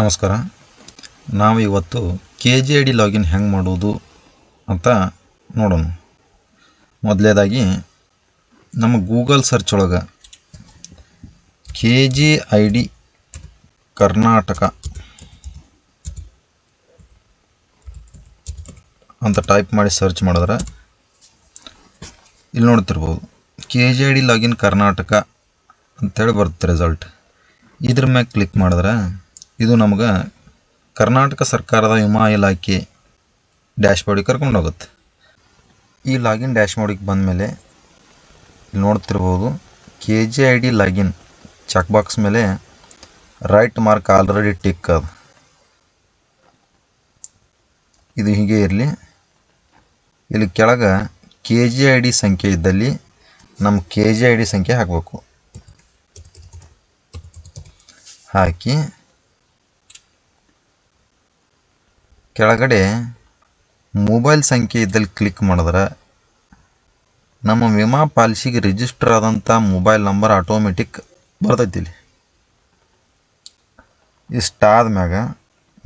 ನಮಸ್ಕಾರ. ನಾವು ಇವತ್ತು K G I D login ಹೆಂಗೆ ಮಾಡೋದು ಅಂತ ನೋಡೋಣ. ಮೊದಲೇದಾಗಿ ನಮ್ಮ ಗೂಗಲ್ ಸರ್ಚ್ ಒಳಗೆ K G I D Karnataka ಅಂತ ಟೈಪ್ ಮಾಡಿ ಸರ್ಚ್ ಮಾಡಿದ್ರೆ ಇಲ್ಲಿ ನೋಡ್ತಿರ್ಬೋದು. K G I D login Karnataka ಅಂತೇಳಿ ಬರುತ್ತೆ ರಿಸಲ್ಟ್ ಇದ್ರ ಮ್ಯಾಗೆ ಕ್ಲಿಕ್ ಮಾಡಿದ್ರೆ ಇದು ನಮಗೆ ಕರ್ನಾಟಕ ಸರ್ಕಾರದ ವಿಮಾ ಇಲಾಖೆ ಡ್ಯಾಶ್ಬೋರ್ಡಿಗೆ ಕರ್ಕೊಂಡು ಹೋಗುತ್ತೆ. ಈ ಲಾಗಿನ್ ಡ್ಯಾಶ್ಬೋರ್ಡಿಗೆ ಬಂದಮೇಲೆ ಇಲ್ಲಿ ನೋಡ್ತಿರ್ಬೋದು K G I D login check box ಮೇಲೆ ರೈಟ್ ಮಾರ್ಕ್ ಆಲ್ರೆಡಿ ಟಿಕ್ ಅದು. ಇದು ಹೀಗೆ ಇರಲಿ. ಇಲ್ಲಿ ಕೆಳಗೆ ಕೆ ಜಿ ಐ ಡಿ ಸಂಖ್ಯೆ ಇದ್ದಲ್ಲಿ ನಮ್ಮ ಕೆ ಜಿ ಐ ಡಿ ಸಂಖ್ಯೆ ಹಾಕಬೇಕು. ಹಾಕಿ ಕೆಳಗಡೆ ಮೊಬೈಲ್ ಸಂಖ್ಯೆ ಇದ್ದಲ್ಲಿ ಕ್ಲಿಕ್ ಮಾಡಿದ್ರೆ ನಮ್ಮ ವಿಮಾ ಪಾಲಿಸಿಗೆ ರಿಜಿಸ್ಟರ್ ಆದಂಥ ಮೊಬೈಲ್ ನಂಬರ್ ಆಟೋಮೆಟಿಕ್ ಬರ್ತೈತಿ ಇಲ್ಲಿ. ಇಷ್ಟಾದ ಮ್ಯಾಗ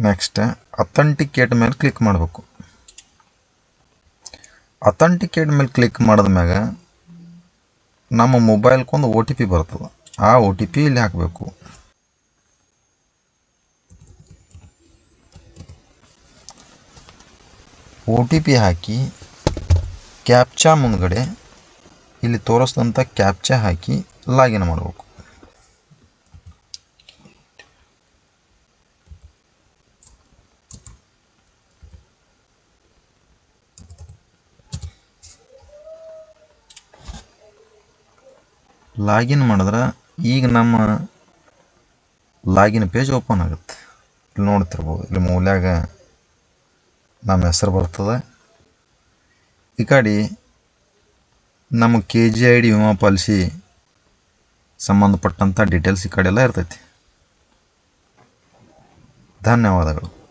ನೆಕ್ಸ್ಟ್ ಅಥೆಂಟಿಕೇಟ್ ಮೇಲೆ ಕ್ಲಿಕ್ ಮಾಡಬೇಕು. ಅಥೆಂಟಿಕೇಟ್ ಮೇಲೆ ಕ್ಲಿಕ್ ಮಾಡಿದ ಮ್ಯಾಗ ನಮ್ಮ ಮೊಬೈಲ್ಗೊಂದು ಒ ಟಿ ಪಿ ಬರ್ತದೆ. ಆ ಒ ಟಿ ಪಿ ಇಲ್ಲಿ ಹಾಕಬೇಕು. ಒ ಟಿ ಪಿ ಹಾಕಿ ಕ್ಯಾಪ್ಚಾ ಮುಂದ್ಗಡೆ ಇಲ್ಲಿ ತೋರಿಸಿದಂಥ ಕ್ಯಾಪ್ಚಾ ಹಾಕಿ ಲಾಗಿನ್ ಮಾಡಬೇಕು. ಲಾಗಿನ್ ಮಾಡಿದ್ರೆ ಈಗ ನಮ್ಮ ಲಾಗಿನ್ ಪೇಜ್ ಓಪನ್ ಆಗುತ್ತೆ. ಇಲ್ಲಿ ನೋಡ್ತಿರ್ಬೋದು. ಇಲ್ಲಿ ಮೂಲ್ಯಾಗ ನಮ್ಮ ಹೆಸರು ಬರ್ತದೆ. ಈ ಕಡೆ ನಮ್ಮ ಕೆ ಜಿ ಐ ಡಿ ವಿಮಾ ಪಾಲಿಸಿ ಸಂಬಂಧಪಟ್ಟಂಥ ಡೀಟೇಲ್ಸ್ ಈ ಕಡೆ ಎಲ್ಲ ಇರ್ತೈತಿ. ಧನ್ಯವಾದಗಳು.